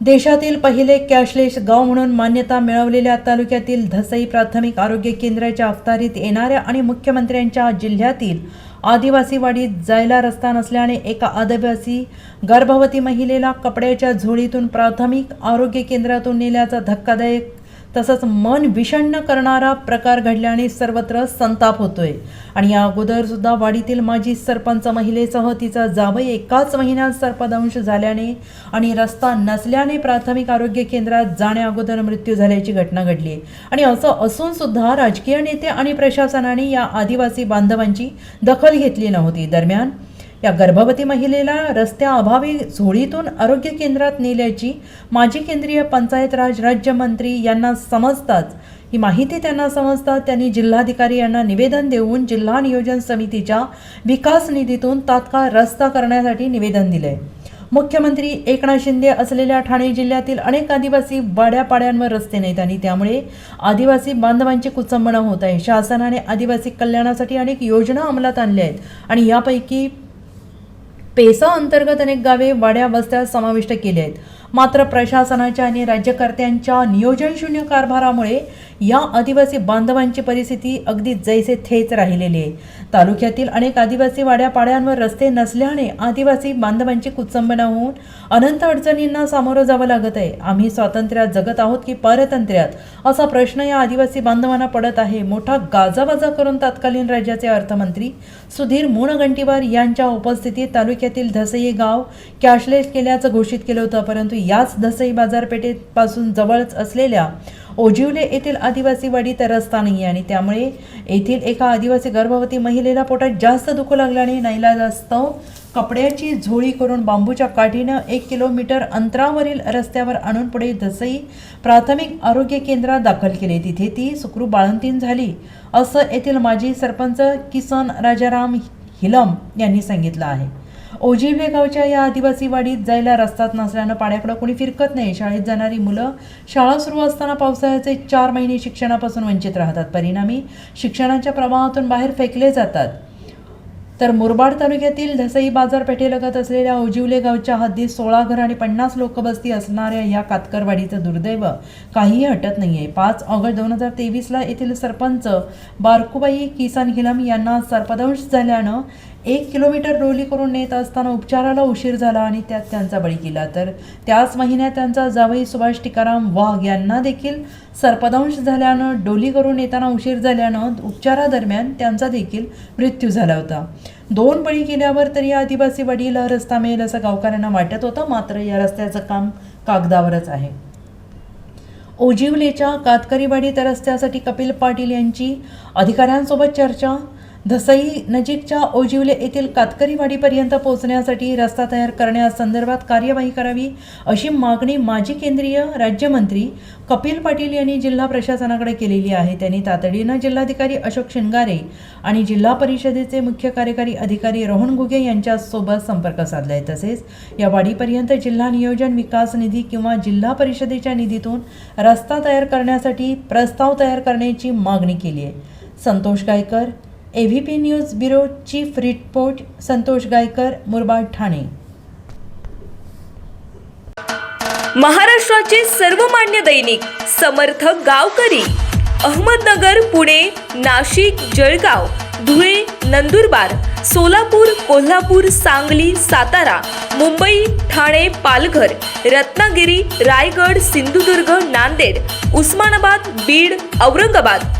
देशातील पहिले कॅशलेस गाव म्हणून मान्यता मिळवलेल्या तालुक्यातील धसई प्राथमिक आरोग्य केंद्राच्या अखत्यारीत येणाऱ्या आणि मुख्यमंत्र्यांच्या जिल्ह्यातील आदिवासीवाडीत जायला रस्ता नसल्याने एका आदिवासी गर्भवती महिलेला कपड्याच्या झोळीतून प्राथमिक आरोग्य केंद्रातून नेल्याचा धक्कादायक तसंच मन विषण्ण करणारा प्रकार घडल्याने सर्वत्र संताप होतोय. आणि या अगोदरसुद्धा वाडीतील माजी सरपंच महिलेसह तिचा जावई एकाच महिन्यात सर्पदंश झाल्याने आणि रस्ता नसल्याने प्राथमिक आरोग्य केंद्रात जाण्या अगोदर मृत्यू झाल्याची घटना घडली. आहे आणि असं असून सुद्धा राजकीय नेते आणि प्रशासनाने या आदिवासी बांधवांची दखल घेतली नव्हती. दरम्यान या गर्भवती महिलेला रस्त्याअभावी झोळीतून आरोग्य केंद्रात नेल्याची माजी केंद्रीय पंचायत राज राज्यमंत्री यांना समजताच ही माहिती त्यांना समजतात त्यांनी जिल्हाधिकारी यांना निवेदन देऊन जिल्हा नियोजन समितीच्या विकास निधीतून तात्काळ रस्ता करण्यासाठी निवेदन दिले. मुख्यमंत्री एकनाथ शिंदे असलेल्या ठाणे जिल्ह्यातील अनेक आदिवासी वाड्यापाड्यांवर रस्ते नाहीत आणि त्यामुळे आदिवासी बांधवांची कुचंबणा होत आहे. शासनाने आदिवासी कल्याणासाठी अनेक योजना अंमलात आणल्या आहेत आणि यापैकी पेसा अंतर्गत अनेक गावे वाड्या वस्त्या समाविष्ट केली आहेत. मात्र प्रशासनाच्या आणि राज्यकर्त्यांच्या नियोजनशून्य कारभारामुळे या आदिवासी बांधवांची परिस्थिती अगदी जैसे थेच राहिलेली आहे. तालुक्यातील अनेक आदिवासी वाड्यापाड्यांवर रस्ते नसल्याने आदिवासी बांधवांची कुचंबना होऊन अनंत अडचणींना सामोरं जावं लागत आहे. आम्ही स्वातंत्र्यात जगत आहोत की पारतंत्र्यात? असा प्रश्न या आदिवासी बांधवांना पडत आहे. मोठा गाजावाजा करून तत्कालीन राज्याचे अर्थमंत्री सुधीर मुणगंटीवार यांच्या उपस्थितीत तालुक्यातील धसई गाव कॅशलेस केल्याचं घोषित केलं होतं परंतु याच दसई बाजारपेठेपासून जवळच असलेल्या ओजिवले येथील आदिवासी वाडीत रस्ता नाही आणि त्यामुळे येथील एका आदिवासी गर्भवती महिलेला पोटात जास्त दुखू लागल्याने नाईलाजास्तव कपड्याची झोळी करून बांबूच्या काठीनं एक किलोमीटर अंतरावरील रस्त्यावर आणून पुढे दसई प्राथमिक आरोग्य केंद्रात दाखल केले. तिथे ती सुखरू बाळंतीण झाली असं येथील माजी सरपंच किसन राजाराम हिलम यांनी सांगितलं आहे. ओजिवले गावच्या या आदिवासी वाडीत जायला रस्ताच नसल्यानं पाण्याकडं कोणी फिरकत नाही. शाळेत जाणारी मुलं शाळा सुरू असताना पावसाळ्याचे चार महिने शिक्षणापासून वंचित राहतात. परिणामी शिक्षणाच्या प्रवाहातून बाहेर फेकले जातात. तर मुरबाड तालुक्यातील धसई बाजारपेठेलगत असलेल्या ओजिवले गावच्या हद्दीत सोळा घर आणि पन्नास लोकवस्ती असणाऱ्या या कातकरवाडीचं दुर्दैव काहीही हटत नाही आहे पाच ऑगस्ट दोन हजार तेवीसला येथील सरपंच बारकुबाई किसान हिलम यांना सर्पदंश झाल्यानं एक किलोमीटर रोली करून नेत असताना उपचाराला उशीर झाला आणि त्यात त्यांचा बळी गेला. तर त्याच महिन्यात त्यांचा जावई सुभाष टिकाराम वाघ यांना देखील सर्पदंश झाल्यानं डोली करून येताना उशीर झाल्यानं उपचारादरम्यान त्यांचा देखील मृत्यू झाला होता. दोन बळी गेल्यावर तरी या आदिवासी वडील रस्ता मिळेल असं गावकऱ्यांना वाटत होतं मात्र या रस्त्याचं काम कागदावरच आहे. ओजिवलेच्या कातकरीवाडी त्या रस्त्यासाठी कपिल पाटील यांची अधिकाऱ्यांसोबत चर्चा धसई नजीकच्या ओजिवले येथील कातकरीवाडीपर्यंत पोहोचण्यासाठी रस्ता तयार करण्यासंदर्भात कार्यवाही करावी अशी मागणी माजी केंद्रीय राज्यमंत्री कपिल पाटील यांनी जिल्हा प्रशासनाकडे केलेली आहे. त्यांनी तातडीनं जिल्हाधिकारी अशोक शिंगारे आणि जिल्हा परिषदेचे मुख्य कार्यकारी अधिकारी रोहन घुगे यांच्यासोबत संपर्क साधला आहे तसेच या वाडीपर्यंत जिल्हा नियोजन विकास निधी किंवा जिल्हा परिषदेच्या निधीतून रस्ता तयार करण्यासाठी प्रस्ताव तयार करण्याची मागणी केली आहे Santosh Gaikar A V P news bureau chief report Santosh Gaikar Murbad Thane. महाराष्ट्राचे सर्वमान्य दैनिक समर्थ गावकरी अहमदनगर पुणे नाशिक जळगाव धुळे नंदुरबार सोलापूर कोल्हापूर सांगली सातारा मुंबई ठाणे पालघर रत्नागिरी रायगड सिंधुदुर्ग नांदेड उस्मानाबाद बीड औरंगाबाद